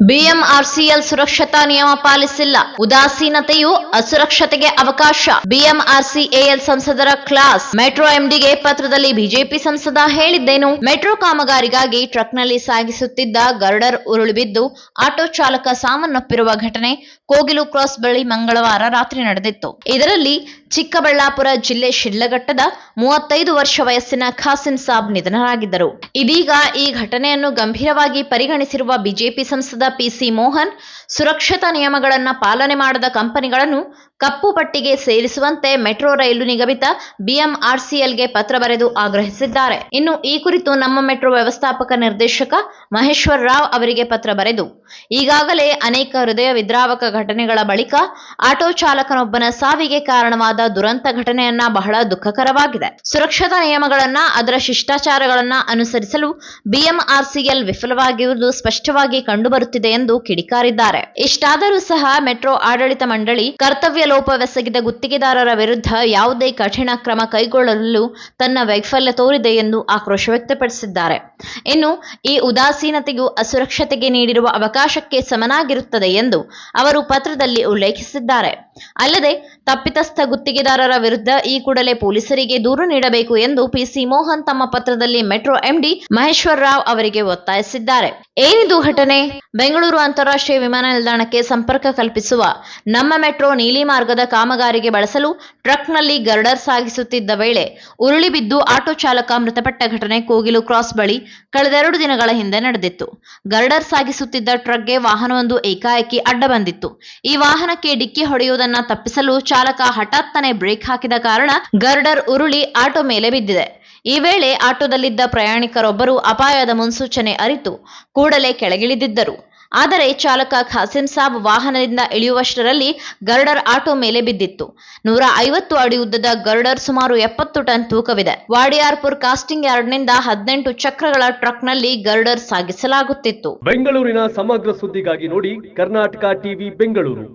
BMRCL ಸುರಕ್ಷತಾ ನಿಯಮ ಪಾಲಿಸಿಲ್ಲ. ಉದಾಸೀನತೆಯು ಅಸುರಕ್ಷತೆಗೆ ಅವಕಾಶ. ಬಿಎಂಆರ್ಸಿಎಎಲ್ ಸಂಸದರ ಕ್ಲಾಸ್. ಮೆಟ್ರೋ ಎಂಡಿಗೆ ಪತ್ರದಲ್ಲಿ ಬಿಜೆಪಿ ಸಂಸದ ಹೇಳಿದ್ದೇನು? ಮೆಟ್ರೋ ಕಾಮಗಾರಿಗಾಗಿ ಟ್ರಕ್ನಲ್ಲಿ ಸಾಗಿಸುತ್ತಿದ್ದ ಗರ್ಡರ್ ಉರುಳಿಬಿದ್ದು ಆಟೋ ಚಾಲಕ ಸಾವನ್ನಪ್ಪಿರುವ ಘಟನೆ ಕೋಗಿಲು ಕ್ರಾಸ್ ಬಳಿ ಮಂಗಳವಾರ ರಾತ್ರಿ ನಡೆದಿತ್ತು. ಇದರಲ್ಲಿ ಚಿಕ್ಕಬಳ್ಳಾಪುರ ಜಿಲ್ಲೆ ಶಿಡ್ಲಘಟ್ಟದ ಮೂವತ್ತೈದು ವರ್ಷ ವಯಸ್ಸಿನ ಖಾಸಿಂ ಸಾಬ್ ನಿಧನರಾಗಿದ್ದರು. ಇದೀಗ ಈ ಘಟನೆಯನ್ನು ಗಂಭೀರವಾಗಿ ಪರಿಗಣಿಸಿರುವ ಬಿಜೆಪಿ ಸಂಸದ ಪಿಸಿ ಮೋಹನ್, ಸುರಕ್ಷತಾ ನಿಯಮಗಳನ್ನು ಪಾಲನೆ ಮಾಡದ ಕಂಪನಿಗಳನ್ನು ಕಪ್ಪು ಪಟ್ಟಿಗೆ ಸೇರಿಸುವಂತೆ ಮೆಟ್ರೋ ರೈಲು ನಿಗಮಿತ ಬಿಎಂಆರ್ಸಿಎಲ್ಗೆ ಪತ್ರ ಬರೆದು ಆಗ್ರಹಿಸಿದ್ದಾರೆ. ಇನ್ನು ಈ ಕುರಿತು ನಮ್ಮ ಮೆಟ್ರೋ ವ್ಯವಸ್ಥಾಪಕ ನಿರ್ದೇಶಕ ಮಹೇಶ್ವರ್ ರಾವ್ ಅವರಿಗೆ ಪತ್ರ ಬರೆದು, ಈಗಾಗಲೇ ಅನೇಕ ಹೃದಯ ವಿದ್ರಾವಕ ಘಟನೆಗಳ ಬಳಿಕ ಆಟೋ ಚಾಲಕನೊಬ್ಬನ ಸಾವಿಗೆ ಕಾರಣವಾದ ದುರಂತ ಘಟನೆಯನ್ನ ಬಹಳ ದುಃಖಕರವಾಗಿದೆ. ಸುರಕ್ಷತಾ ನಿಯಮಗಳನ್ನ, ಅದರ ಶಿಷ್ಟಾಚಾರಗಳನ್ನ ಅನುಸರಿಸಲು ಬಿಎಂಆರ್ಸಿಎಲ್ ವಿಫಲವಾಗಿರುವುದು ಸ್ಪಷ್ಟವಾಗಿ ಕಂಡುಬರುತ್ತಿದೆ ಎಂದು ಕಿಡಿಕಾರಿದ್ದಾರೆ. ಇಷ್ಟಾದರೂ ಸಹ ಮೆಟ್ರೋ ಆಡಳಿತ ಮಂಡಳಿ ಕರ್ತವ್ಯ ಲೋಪವೆಸಗಿದ ಗುತ್ತಿಗೆದಾರರ ವಿರುದ್ಧ ಯಾವುದೇ ಕಠಿಣ ಕ್ರಮ ಕೈಗೊಳ್ಳಲು ತನ್ನ ವೈಫಲ್ಯ ತೋರಿದೆ ಎಂದು ಆಕ್ರೋಶ ವ್ಯಕ್ತಪಡಿಸಿದ್ದಾರೆ. ಇನ್ನು ಈ ಉದಾಸೀನತೆಯು ಅಸುರಕ್ಷತೆಗೆ ನೀಡಿರುವ ಅವಕಾಶಕ್ಕೆ ಸಮನಾಗಿರುತ್ತದೆ ಎಂದು ಅವರು ಪತ್ರದಲ್ಲಿ ಉಲ್ಲೇಖಿಸಿದ್ದಾರೆ. ಅಲ್ಲದೆ ತಪ್ಪಿತಸ್ಥ ಗುತ್ತಿಗೆದಾರರ ವಿರುದ್ಧ ಈ ಕೂಡಲೇ ಪೊಲೀಸರಿಗೆ ದೂರು ನೀಡಬೇಕು ಎಂದು ಪಿಸಿ ಮೋಹನ್ ತಮ್ಮ ಪತ್ರದಲ್ಲಿ ಮೆಟ್ರೋ ಎಂಡಿ ಮಹೇಶ್ವರ್ ರಾವ್ ಅವರಿಗೆ ಒತ್ತಾಯಿಸಿದ್ದಾರೆ. ಏನಿದು ಘಟನೆ? ಬೆಂಗಳೂರು ಅಂತಾರಾಷ್ಟ್ರೀಯ ವಿಮಾನ ನಿಲ್ದಾಣಕ್ಕೆ ಸಂಪರ್ಕ ಕಲ್ಪಿಸುವ ನಮ್ಮ ಮೆಟ್ರೋ ನೀಲಿ ಮಾರ್ಗದ ಕಾಮಗಾರಿಗೆ ಬಳಸಲು ಟ್ರಕ್ನಲ್ಲಿ ಗರ್ಡರ್ ಸಾಗಿಸುತ್ತಿದ್ದ ವೇಳೆ ಉರುಳಿ ಬಿದ್ದು ಆಟೋ ಚಾಲಕ ಮೃತಪಟ್ಟ ಘಟನೆ ಕೋಗಿಲು ಕ್ರಾಸ್ ಬಳಿ ಕಳೆದೆರಡು ದಿನಗಳ ಹಿಂದೆ ನಡೆದಿತ್ತು. ಗರ್ಡರ್ ಸಾಗಿಸುತ್ತಿದ್ದ ಟ್ರಕ್ಗೆ ವಾಹನವೊಂದು ಏಕಾಏಕಿ ಅಡ್ಡ ಬಂದಿತ್ತು. ಈ ವಾಹನಕ್ಕೆ ಡಿಕ್ಕಿ ಹೊಡೆಯುವುದನ್ನ ತಪ್ಪಿಸಲು ಚಾಲಕ ಹಠಾತ್ತನೆ ಬ್ರೇಕ್ ಹಾಕಿದ ಕಾರಣ ಗರ್ಡರ್ ಉರುಳಿ ಆಟೋ ಮೇಲೆ ಬಿದ್ದಿದೆ. ಈ ವೇಳೆ ಆಟೋದಲ್ಲಿದ್ದ ಪ್ರಯಾಣಿಕರೊಬ್ಬರು ಅಪಾಯದ ಮುನ್ಸೂಚನೆ ಅರಿತು ಕೂಡಲೇ ಕೆಳಗಿಳಿದಿದ್ದರು. ಆದರೆ ಚಾಲಕ ಖಾಸಿಂ ಸಾಬ್ ವಾಹನದಿಂದ ಇಳಿಯುವಷ್ಟರಲ್ಲಿ ಗರ್ಡರ್ ಆಟೋ ಮೇಲೆ ಬಿದ್ದಿತ್ತು. ನೂರ ಐವತ್ತು ಅಡಿ ಉದ್ದದ ಗರ್ಡರ್ ಸುಮಾರು ಎಪ್ಪತ್ತು ಟನ್ ತೂಕವಿದೆ. ವಾಡಿಯಾರ್ಪುರ್ ಕಾಸ್ಟಿಂಗ್ ಯಾರ್ಡ್ನಿಂದ ಹದಿನೆಂಟು ಚಕ್ರಗಳ ಟ್ರಕ್ನಲ್ಲಿ ಗರ್ಡರ್ ಸಾಗಿಸಲಾಗುತ್ತಿತ್ತು. ಬೆಂಗಳೂರಿನ ಸಮಗ್ರ ಸುದ್ದಿಗಾಗಿ ನೋಡಿ ಕರ್ನಾಟಕ ಟಿವಿ ಬೆಂಗಳೂರು.